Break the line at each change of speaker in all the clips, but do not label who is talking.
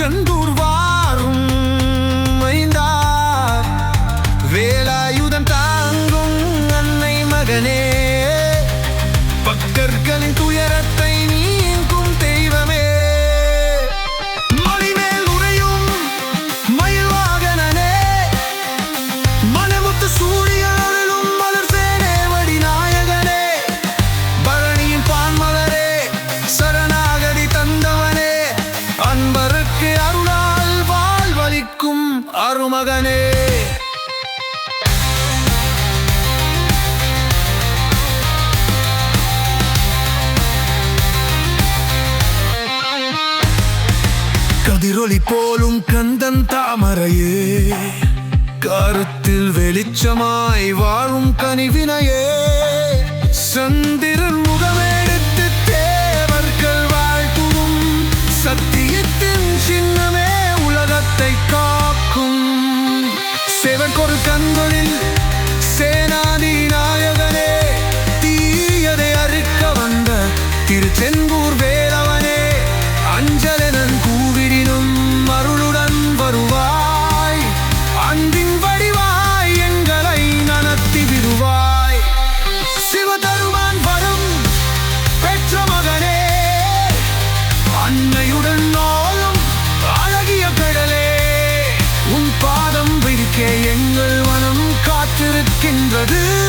செந்தூர்வா மகனே. கதிரொளி போலும் கந்தன் தாமரையே கருத்தில் வெளிச்சமாய் வாழும் கனிவினையே சந்திரன் கண்களில் சேனாதி நாயகனே தீயதை அறுக்க வந்த திருச்செந்தூர் காத்திருக்கின்றது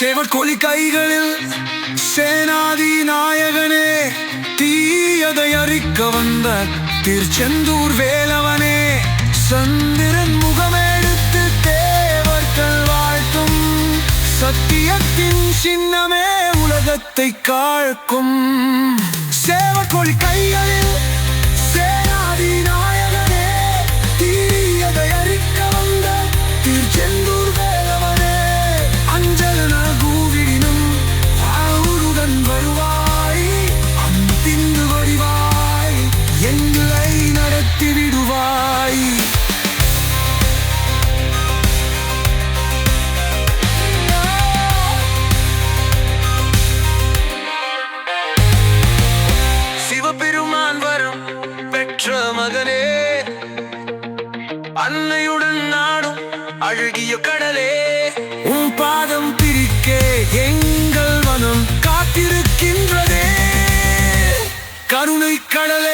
சேவற்கொலி கைகளில் சேனாதி நாயகனே தீயதை அறிக்க வந்த திருச்செந்தூர் வேலவனே சந்திரன் முகமெடுத்து தேவர்கள் வாழ்த்தும் சத்தியத்தின் சின்னமே உலகத்தை காழ்க்கும் சேவற்கொலி கைகளில் எங்களை நடத்தி விடுவாய். சிவபெருமான் வரும் பெற்ற மகனே அன்னையுடன் நாடும் அழகிய கடலே. உன் பாதம் பிரிக்க எங்கள் மனம் காத்திருக்கின்றதே. கருணை கடலே